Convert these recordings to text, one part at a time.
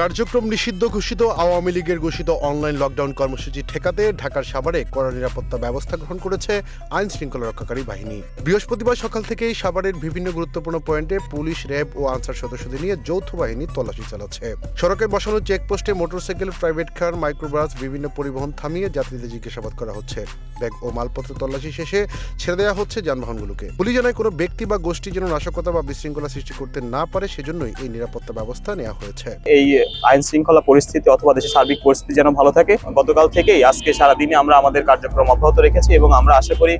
কার্যক্রম নিষিদ্ধ ঘোষিত, আওয়ামী লীগের ঘোষিত অনলাইন লকডাউন কর্মসূচি ঠেকাতে ঢাকার সাভারে কড়া নিরাপত্তা ব্যবস্থা গ্রহণ করেছে আইন শৃঙ্খলা রক্ষাকারী বাহিনী। বৃহস্পতিবার সকাল থেকেই সাভারের বিভিন্ন গুরুত্বপূর্ণ পয়েন্টে পুলিশ, র্যাব ও আনসার সদস্যদের নিয়ে যৌথ বাহিনী তল্লাশি চালাচ্ছে। সড়কে বসানো চেকপোস্টে মোটরসাইকেল, প্রাইভেট কার, মাইক্রোবাস, বিভিন্ন পরিবহন থামিয়ে যাত্রীদের জিজ্ঞাসাবাদ করা হচ্ছে। ব্যাগ ও মালপত্র তল্লাশি শেষে ছেড়ে দেওয়া হচ্ছে যানবাহনগুলোকে। পুলিশ জানায়, কোনো ব্যক্তি বা গোষ্ঠী যেন নাশকতা বা বিশৃঙ্খলা সৃষ্টি করতে না পারে, সেজন্যই এই নিরাপত্তা ব্যবস্থা নেওয়া হয়েছে। এই আইন শৃঙ্খলা পরিস্থিতি অথবা দেশের সার্বিক পরিস্থিতি যেন ভালো থাকে। গতকাল থেকেই আজকে সারাদিনে আমরা আমাদের কার্যক্রম অব্যাহত রেখেছি এবং আমরা আশা করি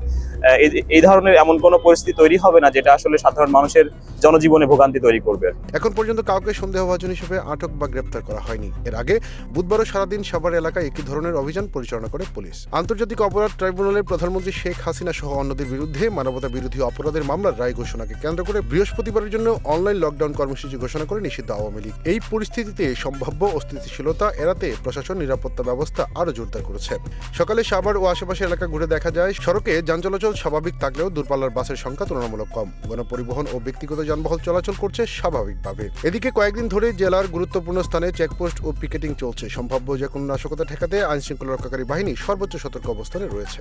এই- ধরনের এমন কোনো পরিস্থিতি তৈরি হবে না যেটা আসলে সাধারণ মানুষের জনজীবনে ভোগান্তি তৈরি করবে। এখন পর্যন্ত কাউকে সন্দেহভাজন হিসেবে আটক বা গ্রেপ্তার করা হয়নি। এর আগে বুধবারও সারাদিন সাভার এলাকায় একই ধরনের অভিযান পরিচালনা করে পুলিশ। আন্তর্জাতিক অপরাধ ট্রাইব্যুনালের প্রধানমন্ত্রী শেখ হাসিনা সহ অন্যদের বিরুদ্ধে মানবতা বিরোধী অপরাধের মামলার রায় ঘোষণাকে কেন্দ্র করে বৃহস্পতিবারের জন্য অনলাইন লকডাউন কর্মসূচি ঘোষণা করে নিষিদ্ধ আওয়ামী লীগ। এই পরিস্থিতিতে সম্ভাব্য অস্থিতিশীলতা এড়াতে প্রশাসন নিরাপত্তা ব্যবস্থা আরও জোরদার করেছে। সকালে সাভার ও আশেপাশের এলাকা ঘুরে দেখা যায়, সড়কে যান চলাচল স্বাভাবিক থাকলেও দূরপাল্লার বাসের সংখ্যা তুলনামূলক কম। গণপরিবহন ও ব্যক্তিগত যানবাহন চলাচল করছে স্বাভাবিকভাবে। এদিকে কয়েকদিন ধরে জেলার গুরুত্বপূর্ণ স্থানে চেকপোস্ট ও পিকেটিং চলছে। সম্ভাব্য যে কোনো নাশকতা ঠেকাতে আইন শৃঙ্খলা রক্ষাকারী বাহিনী সর্বোচ্চ সতর্ক অবস্থানে রয়েছে।